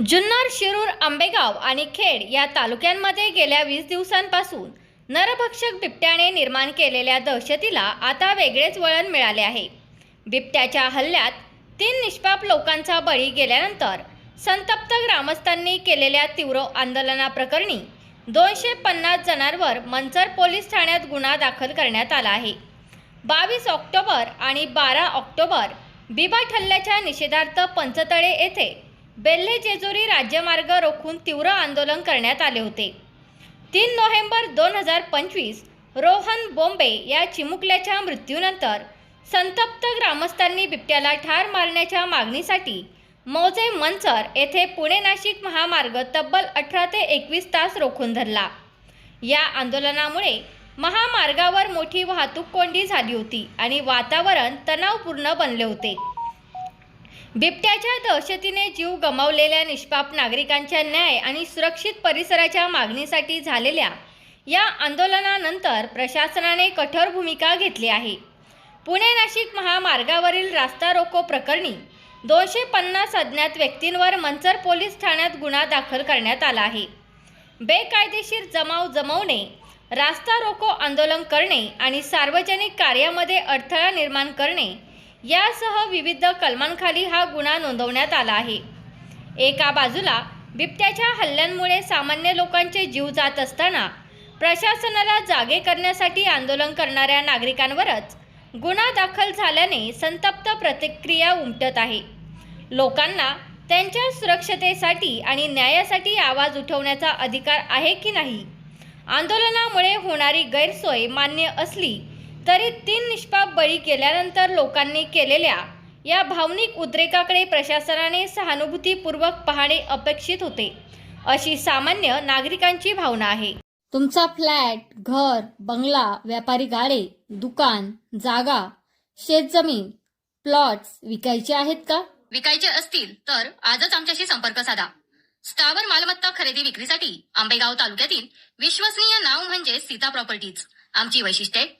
जुन्नर शिरूर आंबेगाव आणि खेड या तालुक्यांमध्ये गेल्या वीस दिवसांपासून नरभक्षक बिबट्याने निर्माण केलेल्या दहशतीला आता वेगळेच वळण मिळाले आहे. बिबट्याच्या हल्ल्यात तीन निष्पाप लोकांचा बळी गेल्यानंतर संतप्त ग्रामस्थांनी केलेल्या तीव्र आंदोलनाप्रकरणी दोनशे पन्नास जणांवर मंचर पोलीस ठाण्यात गुन्हा दाखल करण्यात आला आहे. बावीस ऑक्टोबर आणि बारा ऑक्टोबर बिबाट हल्ल्याच्या निषेधार्थ पंचतळे येथे बेल्हे जेजुरी राज्यमार्ग रोखून तीव्र आंदोलन करण्यात आले होते. तीन नोव्हेंबर दोन हजार पंचवीस रोहन बोंबे या चिमुकल्याच्या मृत्यूनंतर संतप्त ग्रामस्थांनी बिबट्याला ठार मारण्याच्या मागणीसाठी मौजे मंचर येथे पुणे नाशिक महामार्ग तब्बल अठरा ते एकवीस तास रोखून धरला. या आंदोलनामुळे महामार्गावर मोठी वाहतूक कोंडी झाली होती आणि वातावरण तणावपूर्ण बनले होते. बिबट्याच्या दहशतीने जीव गमावलेल्या निष्पाप नागरिकांच्या न्याय आणि सुरक्षित परिसराच्या मागणीसाठी झालेल्या या आंदोलनानंतर प्रशासनाने कठोर भूमिका घेतली आहे. पुणे नाशिक महामार्गावरील रास्ता रोको प्रकरणी दोनशे पन्नास अज्ञात व्यक्तींवर मंचर पोलीस ठाण्यात गुन्हा दाखल करण्यात आला आहे. बेकायदेशीर जमाव जमवणे रास्ता रोको आंदोलन करणे आणि सार्वजनिक कार्यामध्ये अडथळा निर्माण करणे यासह विविध कलमांखाली हा गुन्हा नोंदवण्यात आला आहे. एका बाजूला बिबट्याच्या हल्ल्यांमुळे सामान्य लोकांचे जीव जात असताना प्रशासनाला जागे करण्यासाठी आंदोलन करणाऱ्या नागरिकांवरच गुन्हा दाखल झाल्याने संतप्त प्रतिक्रिया उमटत आहे. लोकांना त्यांच्या सुरक्षतेसाठी आणि न्यायासाठी आवाज उठवण्याचा अधिकार आहे की नाही? आंदोलनामुळे होणारी गैरसोय मान्य असली तरी तीन निष्पाप बळी गेल्यानंतर लोकांनी केलेल्या या भावनिक उद्रेकाकडे प्रशासनाने सहानुभूतीपूर्वक पाहणे अपेक्षित होते. अशी सामान्य नागरिकांची भावना आहे. तुमचा फ्लॅट घर बंगला व्यापारी गाडे दुकान जागा शेतजमीन प्लॉट्स विकायचे आहेत का? विकायचे असतील तर आजच आमच्याशी संपर्क साधा. स्थावर मालमत्ता खरेदी विक्रीसाठी आंबेगाव तालुक्यातील विश्वसनीय नाव म्हणजे सीता प्रॉपर्टीज. आमची वैशिष्ट्ये